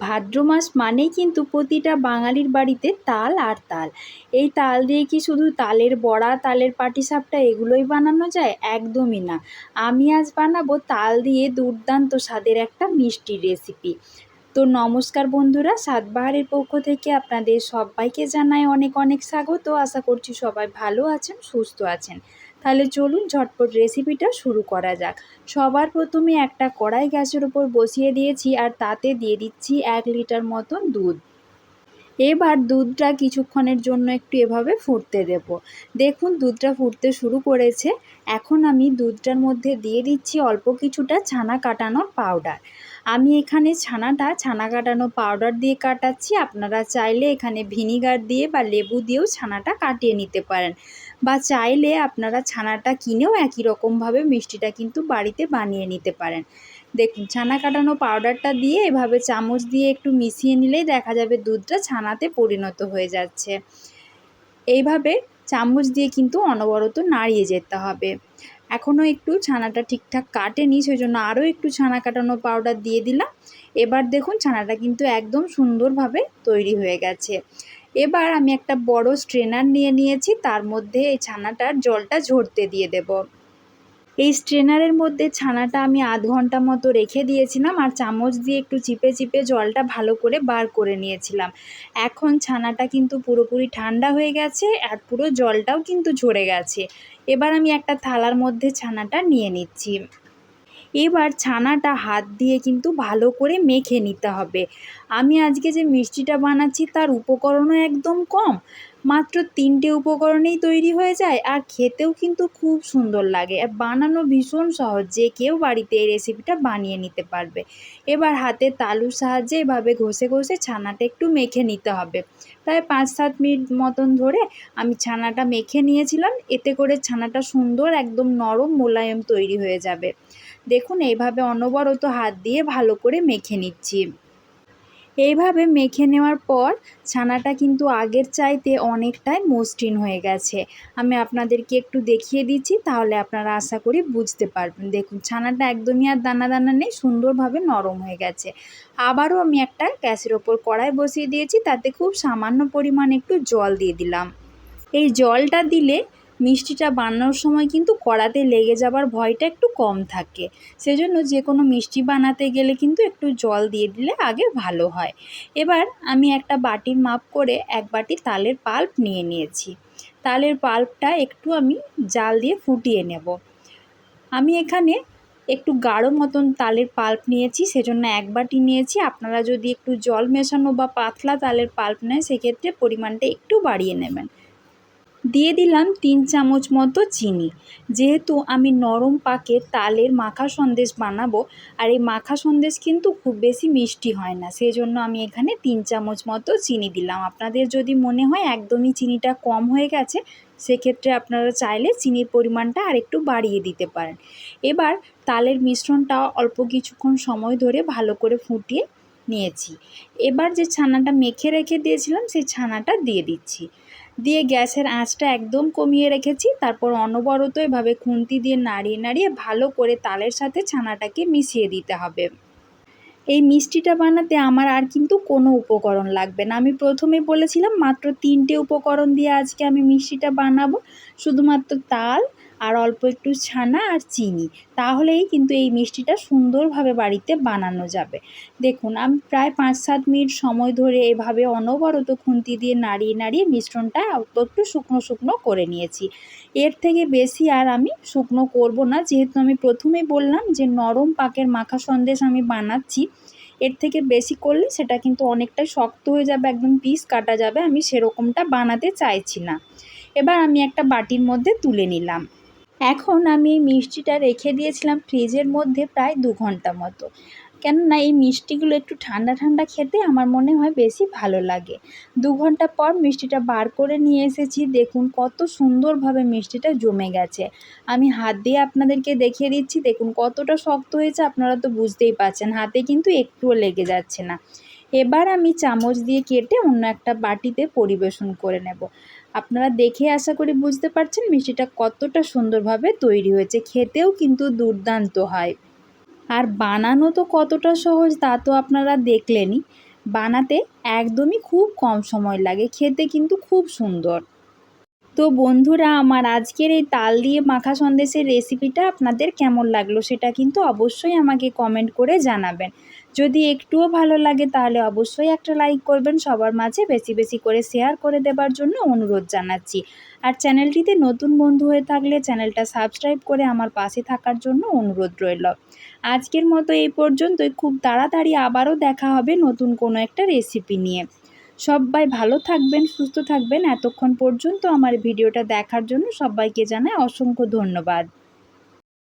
ভাদ্র মাস মানেই কিন্তু প্রতিটা বাঙালির বাড়িতে তাল আর তাল। এই তাল দিয়ে কি শুধু তালের বড়া, তালের পাটিসাপটা এগুলোই বানানো যায়? একদমই না। আমি আজ বানাবো তাল দিয়ে দুর্দান্ত স্বাদের একটা মিষ্টির রেসিপি। তো নমস্কার বন্ধুরা সাতবাহারের পক্ষ থেকে আপনাদের সবাইকে জানাই অনেক অনেক স্বাগত। আশা করছি সবাই ভালো আছেন, সুস্থ আছেন। তাহলে চলুন ঝটপট রেসিপিটা শুরু করা যাক। সবার প্রথমে একটা কড়াই গ্যাসের উপর বসিয়ে দিয়েছি আর তাতে দিয়ে দিচ্ছি এক লিটার মতন দুধ। এবার দুধটা কিছুক্ষণের জন্য একটু এভাবে ফুটতে দেব। দেখুন দুধটা ফুটতে শুরু করেছে। এখন আমি দুধটার মধ্যে দিয়ে দিচ্ছি অল্প কিছুটা ছানা কাটানোর পাউডার আমি এখানে ছানাটা, ছানা কাটানো পাউডার দিয়ে কাটাচ্ছি। আপনারা চাইলে এখানে ভিনিগার দিয়ে বা লেবু দিয়েও ছানাটা কাটিয়ে নিতে পারেন। বা চাইলে আপনারা ছানাটা কিনেও একই রকমভাবে মিষ্টিটা কিন্তু বাড়িতে বানিয়ে নিতে পারেন। দেখুন, ছানা কাটানো পাউডারটা দিয়ে এভাবে চামচ দিয়ে একটু মিশিয়ে নিলেই দেখা যাবে দুধটা ছানাতে পরিণত হয়ে যাচ্ছে। এইভাবে চামচ দিয়ে কিন্তু অনবরত নাড়িয়ে যেতে হবে। এখনও একটু ছানাটা ঠিকঠাক কাটেনি সেই জন্য আরও একটু ছানা কাটানো পাউডার দিয়ে দিলাম। এবার দেখুন, ছানাটা কিন্তু একদম সুন্দরভাবে তৈরি হয়ে গেছে। এবার আমি একটা বড় স্ট্রেনার নিয়ে নিয়েছি, তার মধ্যে এই ছানাটার জলটা ঝরতে দিয়ে দেব। এই স্ট্রেনারের মধ্যে ছানাটা আমি আধ ঘণ্টা মতো রেখে দিয়েছিলাম আর চামচ দিয়ে একটু চিপে চিপে জলটা ভালো করে বার করে নিয়েছিলাম। এখন ছানাটা কিন্তু পুরোপুরি ঠান্ডা হয়ে গেছে আর পুরো জলটাও কিন্তু ঝরে গেছে। এবার আমি একটা থালার মধ্যে ছানাটা নিয়ে নিচ্ছি। এবার ছানাটা হাত দিয়ে কিন্তু ভালো করে মেখে নিতে হবে। আমি আজকে যে মিষ্টিটা বানাচ্ছি তার উপকরণও একদম কম। মাত্র তিনটে উপকরণেই তৈরি হয়ে যায় আর খেতেও কিন্তু খুব সুন্দর লাগে। আর বানানো ভীষণ সহজ, যে কেউ বাড়িতে এই রেসিপিটা বানিয়ে নিতে পারবে। এবার হাতে তালুর সাহায্যে এভাবে ঘষে ঘষে ছানাটা একটু মেখে নিতে হবে। প্রায় পাঁচ সাত মিনিট মতন ধরে আমি ছানাটা মেখে নিয়েছিলাম। এতে করে ছানাটা সুন্দর একদম নরম মোলায়েম তৈরি হয়ে যাবে। দেখুন, এইভাবে অনবরত হাত দিয়ে ভালো করে মেখে নিচ্ছি। এইভাবে মেখে নেওয়ার পর ছানাটা কিন্তু আগের চাইতে অনেকটাই মসৃণ হয়ে গেছে। আমি আপনাদেরকে একটু দেখিয়ে দিচ্ছি, তাহলে আপনারা আশা করি বুঝতে পারবেন। দেখুন, ছানাটা একদমই আর দানা দানা নেই, সুন্দরভাবে নরম হয়ে গেছে। আবারও আমি একটা গ্যাসের ওপর কড়াই বসিয়ে দিয়েছি, তাতে খুব সামান্য পরিমাণ একটু জল দিয়ে দিলাম। এই জলটা দিলে মিষ্টিটা বানানোর সময় কিন্তু কড়াতে লেগে যাবার ভয়টা একটু কম থাকে। সেজন্য যে কোনো মিষ্টি বানাতে গেলে কিন্তু একটু জল দিয়ে দিলে আগে ভালো হয়। এবার আমি একটা বাটির মাপ করে এক বাটি তালের পাল্প নিয়ে নিয়েছি। তালের পাল্পটা একটু আমি জাল দিয়ে ফুটিয়ে নেব। আমি এখানে একটু গাঢ় মতন তালের পাল্প নিয়েছি, সেজন্য এক বাটি নিয়েছি। আপনারা যদি একটু জল মেশানো বা পাতলা তালের পাল্প নেয় সেক্ষেত্রে পরিমাণটা একটু বাড়িয়ে নেবেন। দিয়ে দিলাম তিন চামচ মতো চিনি। যেহেতু আমি নরম পাকে তালের মাখা সন্দেশ বানাবো, আর এই মাখা সন্দেশ কিন্তু খুব বেশি মিষ্টি হয় না সেই জন্য আমি এখানে তিন চামচ মতো চিনি দিলাম। আপনাদের যদি মনে হয় একদমই চিনিটা কম হয়ে গেছে, সেক্ষেত্রে আপনারা চাইলে চিনির পরিমাণটা আর একটু বাড়িয়ে দিতে পারেন। এবার তালের মিশ্রণটা অল্প কিছুক্ষণ সময় ধরে ভালো করে ফুটিয়ে নিয়েছি। এবার যে ছানাটা মেখে রেখে দিয়েছিলাম, সেই ছানাটা দিয়ে দিচ্ছি। দিয়ে গ্যাসের আঁচটা একদম কমিয়ে রেখেছি। তারপর অনবরত এভাবে খুন্তি দিয়ে নাড়িয়ে নাড়িয়ে ভালো করে তালের সাথে ছানাটাকে মিশিয়ে দিতে হবে। এই মিষ্টিটা বানাতে আমার আর কিন্তু কোনো উপকরণ লাগবে না। আমি প্রথমে বলেছিলাম, মাত্র তিনটে উপকরণ দিয়ে আজকে আমি মিষ্টিটা বানাবো। শুধুমাত্র তাল আর অল্প একটু ছানা আর চিনি। তাহলেই কিন্তু এই মিষ্টিটা সুন্দরভাবে বাড়িতে বানানো যাবে। দেখুন, আমি প্রায় পাঁচ সাত মিনিট সময় ধরে এভাবে অনবরত খুন্তি দিয়ে নাড়িয়ে নাড়িয়ে মিশ্রণটা অল্প একটু শুকনো শুকনো করে নিয়েছি। এর থেকে বেশি আর আমি শুকনো করব না। যেহেতু আমি প্রথমেই বললাম যে নরম পাকের মাখা সন্দেশ আমি বানাচ্ছি, এর থেকে বেশি করলে সেটা কিন্তু অনেকটাই শক্ত হয়ে যাবে, একদম পিস কাটা যাবে। আমি সেরকমটা বানাতে চাইছি না। এবার আমি একটা বাটির মধ্যে তুলে নিলাম। এখন আমি এই মিষ্টিটা রেখে দিয়েছিলাম ফ্রিজের মধ্যে প্রায় দু ঘণ্টা মতো। কেননা এই মিষ্টিগুলো একটু ঠান্ডা ঠান্ডা খেতে আমার মনে হয় বেশি ভালো লাগে। দু ঘণ্টা পর মিষ্টিটা বার করে নিয়ে এসেছি। দেখুন কত সুন্দরভাবে মিষ্টিটা জমে গেছে। আমি হাত দিয়ে আপনাদেরকে দেখিয়ে দিচ্ছি। দেখুন কতটা শক্ত হয়েছে, আপনারা তো বুঝতেই পারছেন। হাতে কিন্তু একটুও লেগে যাচ্ছে না। এবার আমি চামচ দিয়ে কেটে অন্য একটা বাটিতে পরিবেশন করে নেব। আপনারা দেখে আশা করি বুঝতে পারছেন মিষ্টিটা কতটা সুন্দরভাবে তৈরি হয়েছে। খেতেও কিন্তু দুর্দান্ত হয়। আর বানানো তো কতটা সহজ তা তো আপনারা দেখলেনই। বানাতে একদমই খুব কম সময় লাগে, খেতে কিন্তু খুব সুন্দর। তো বন্ধুরা, আমার আজকের এই তাল দিয়ে মাখা সন্দেশের রেসিপিটা আপনাদের কেমন লাগল সেটা কিন্তু অবশ্যই আমাকে কমেন্ট করে জানাবেন। যদি একটুও ভালো লাগে তাহলে অবশ্যই একটা লাইক করবেন। সবার মাঝে বেশি বেশি করে শেয়ার করে দেবার জন্য অনুরোধ জানাচ্ছি। আর চ্যানেলটিতে নতুন বন্ধু হয়ে থাকলে চ্যানেলটা সাবস্ক্রাইব করে আমার পাশে থাকার জন্য অনুরোধ রইল। আজকের মতো এই পর্যন্তই। খুব তাড়াতাড়ি আবারও দেখা হবে নতুন কোনো একটা রেসিপি নিয়ে। সবাই ভালো থাকবেন, সুস্থ থাকবেন। এতক্ষণ পর্যন্ত আমার ভিডিওটা দেখার জন্য সবাইকে জানাই অসংখ্য ধন্যবাদ।